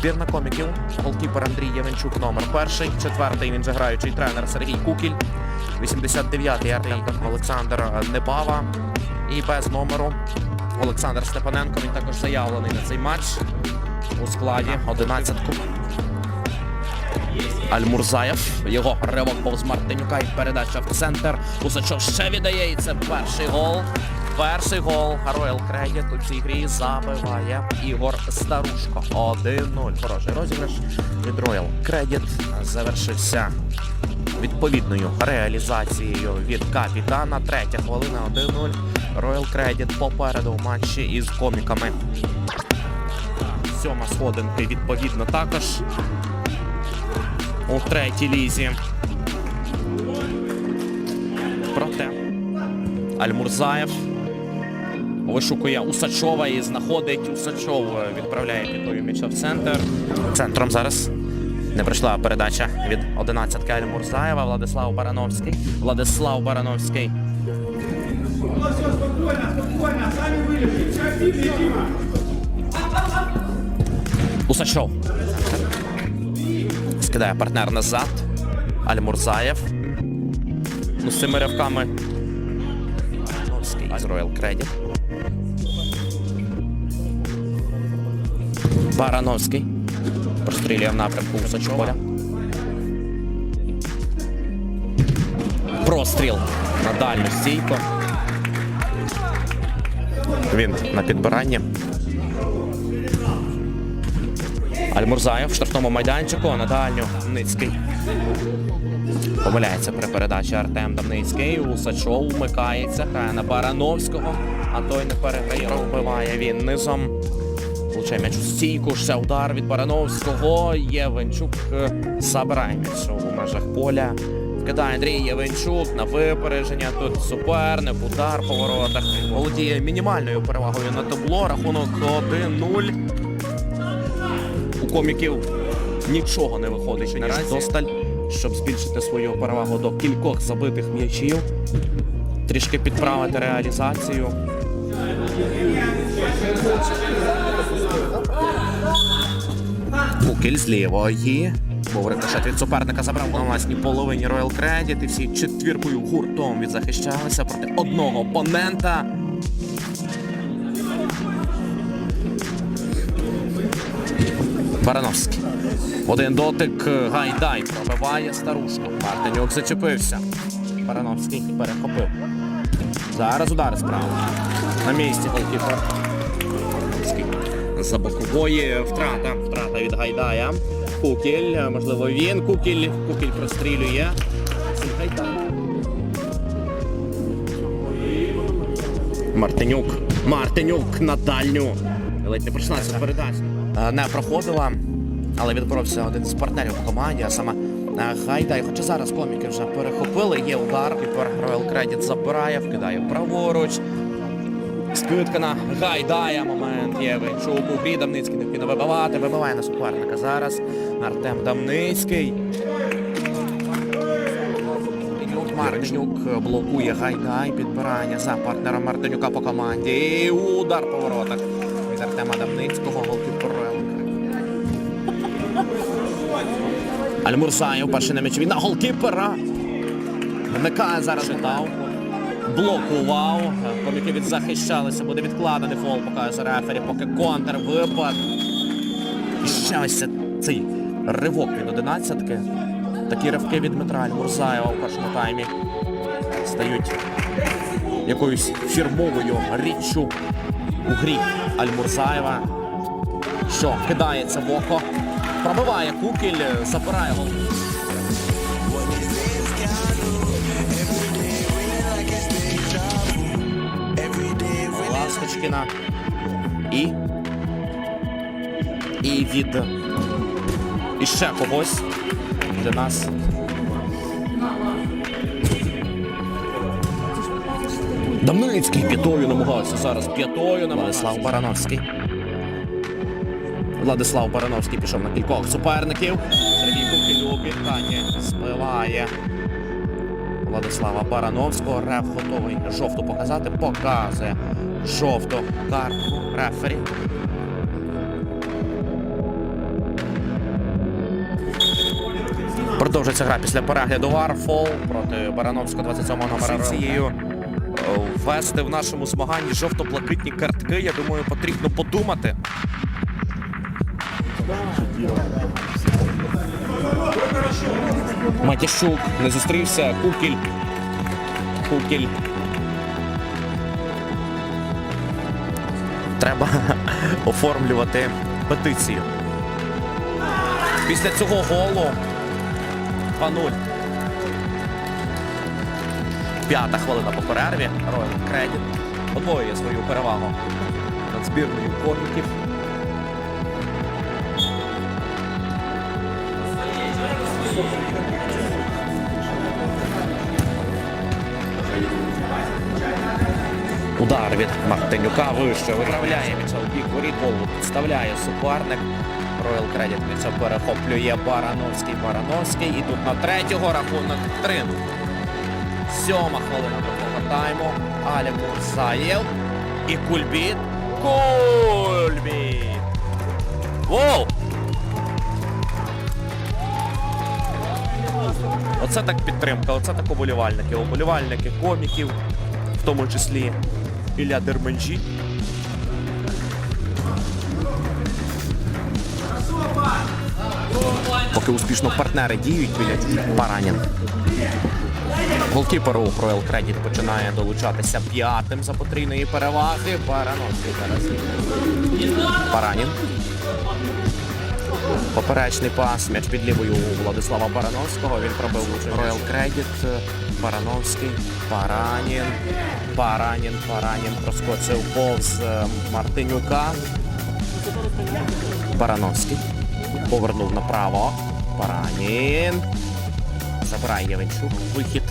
Збірна коміків. Голкіпер Андрій Євенчук, номер перший. Четвертий він же граючий тренер Сергій Кукіль. 89-й Артем Олександр Непава. І без номеру Олександр Степаненко. Він також заявлений на цей матч у складі 11-ку. Альмурзаєв. Його ривок повз Мартинюка і передача в центр. Усачов ще віддає. І це перший гол. Перший гол Роyal Credit у цій грі забиває Ігор Старушко. 1-0. Хороший розіграш від Royal Credit завершився відповідною реалізацією від капітана. Третя хвилина 1-0. Royal Credit попереду в матчі із коміками. Сьома сходинки відповідно також у третій лізі. Проте Альмурзаєв вишукує Усачова і знаходить Усачов. Відправляє п'ятою м'яча в центр. Центром зараз не прийшла передача від 11-ки Альмурзаєва. Владислав Барановський. Владислав Барановський. Усачов. Скидає партнер назад. Альмурзаєв. Ну, з цими ривками. Барановський з Royal Credit. Барановський. Прострілює в напрямку Усачова. Простріл на дальню стійку. Він на підбиранні. Альмурзаєв в штрафному майданчику на дальню. Ницький. Помиляється при передачі Артем Дамницький. Усачов вмикається. На Барановського. А той не переграє. Вбиває він низом. Получає м'яч у стійку. Ще удар від Барановського. Євенчук е, забирає м'яч у межах поля. Вкидає Андрій Євенчук на випередження. Тут суперник, удар по воротах. Володіє мінімальною перевагою на табло. Рахунок 1-0 у коміків нічого не виходить ніж досталь, щоб збільшити свою перевагу до кількох забитих м'ячів, трішки підправити реалізацію. Кукель з лівої. Був рикошет від суперника забрав на власній половині Royal Credit і всі четвіркою гуртом відзахищалися проти одного опонента. Барановський. Один дотик Гайдай пробиває старушку. Мартинюк зачепився. Барановський перехопив. Зараз удар справа. На місці голкіпер. За бокової втрата. Втрата від Гайдая. Кукіль. Можливо, він. Кукіль. Кукіль прострілює. Гайдай. Мартинюк. Мартинюк на дальню. Ледь не ця передача. Е, Не проходила, але відборовся один з партнерів по команді, а саме е, Хайдай. Хоча зараз коміки вже перехопили, є удар. Тепер Royal Credit забирає, вкидає праворуч. Скидка на Гайдая. Момент є. У Дамницький не вкине вибивати. Вибиває на суперника зараз. Артем Дамницький. Мартинюк блокує Гайдай. Підбирання за партнером Мартинюка по команді. І удар по воротах від Артема Дамницького. Голкіпер. Альмурзаєв перший на м'ячі. На голкіпера. Вмикає зараз вітав. Блокував. Коміки відзахищалися. Буде відкладений фол, показує рефері, поки контр випад. І ще ось цей ривок від одинадцятки. Такі ривки від Дмитра Альмурзаєва у першому таймі стають якоюсь фірмовою річчю у грі Альмурзаєва, що кидається в око. Пробиває кукіль, забирає гол. Ласточкіна. І. І від. І ще когось для нас. Дамницький п'ятою намагався зараз п'ятою на Владислав Барановський. Владислав Барановський пішов на кількох суперників. Сергій у підкані збиває Владислава Барановського. Реф готовий жовту показати. Показує жовту картку рефері. Продовжується гра після перегляду Варфол проти Барановського 27-го номера цією. Ввести в нашому змаганні жовто-блакитні картки, я думаю, потрібно подумати. Матящук не зустрівся. Кукіль. Кукіль. Треба оформлювати петицію. Після цього голу 2-0. П'ята хвилина по перерві. Роял Кредіт подвоює свою перевагу над збірною коміків. Удар від Мартинюка вище виправляє м'яча у бік воріт, підставляє суперник. Роял Кредіт м'яча перехоплює Барановський. Барановський. І тут на третього рахунок 3 Сьома хвилина другого тайму. Аля Мурзаєв. І Кульбіт. Кульбіт! Воу! Оце так підтримка, оце так оболівальники. Оболівальники коміків, в тому числі Ілля Дерменджі. Поки успішно партнери діють біля Баранін. Голкіперу Royal Credit починає долучатися п'ятим за потрійної переваги. Барановський зараз. Баранін. Поперечний пас, м'яч під лівою у Владислава Барановського. Він пробив Royal Credit. Барановський. Баранін. Баранін. Баранін проскочив повз е, Мартинюка. Барановський. Повернув направо. Баранін. Забирає Євенчук. Вихід.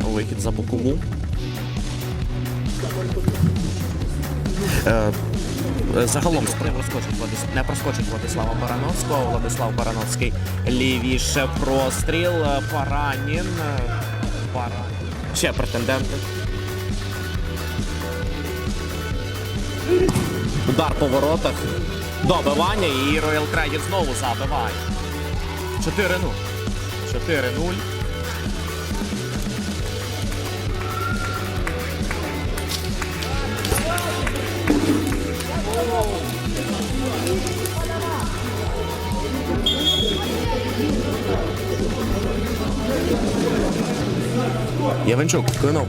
Вихід за бокову. Е, Загалом не проскочить, Владис- не проскочить Владислава Барановського. Владислав Барановський лівіше простріл. Е, Баранін. Е, Ще претенденти. Удар по воротах. Добивання і Royal Credit знову забиває. 4-0. 4-0. Євенчук кинув.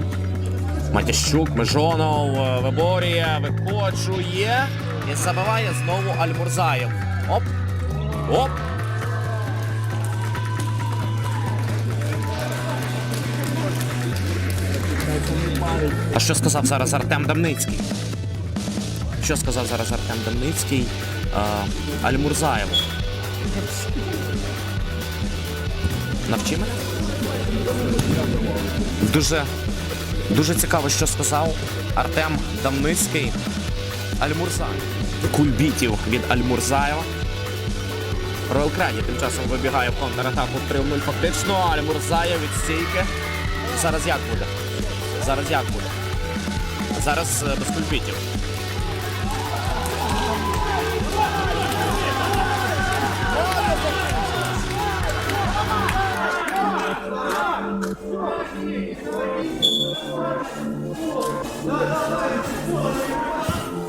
Матящук, Межонов е, виборює, викочує і забиває знову Альмурзаєв. Оп! Оп! А що сказав зараз Артем Дамницький? Що сказав зараз Артем Дамницький е, Альмурзаєву? Навчи мене? Дуже, дуже цікаво, що сказав Артем Дамницький Альмурзаєв. Кульбітів від Альмурзаєва. Роял Креді тим часом вибігає в контратаку 3-0 фактично. Альмурзаєв від стійки. Зараз як буде? Зараз як буде? Зараз е, без кульбітів.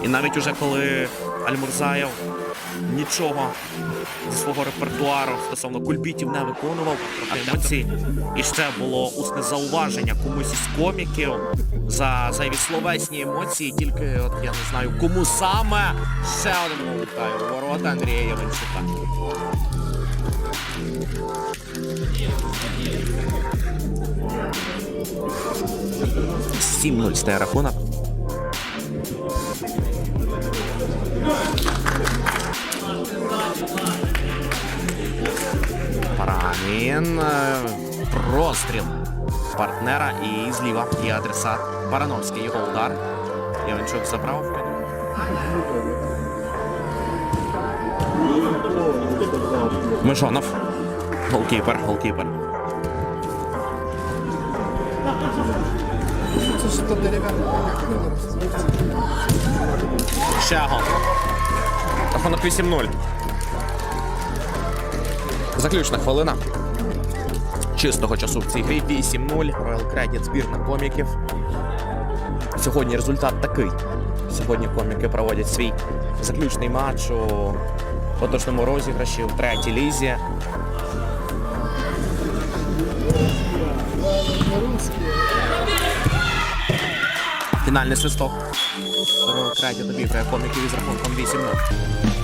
І навіть уже коли Альмурзаєв нічого зі свого репертуару стосовно кульбітів не виконував проти емоцій, і ще було усне зауваження комусь із коміків за зайві словесні емоції. Тільки от я не знаю, кому саме ще один лутаю ворота Андрія Яменчука. ракуна. Парамин, э, прострел партнера и излива партнера і Барановский і адресат Барановський. Його удар. Іванчук забрав. Мишонов. Голкіпер, голкіпер. Ще гол. Рахунок 8-0. Заключна хвилина. чистого часу в цій грі 8-0. Royal Credit збірна коміків. Сьогодні результат такий. Сьогодні коміки проводять свій заключний матч у поточному розіграші в третій лізі. Фінальний свисток. Royal Credit обіграє коміків із рахунком 8-0.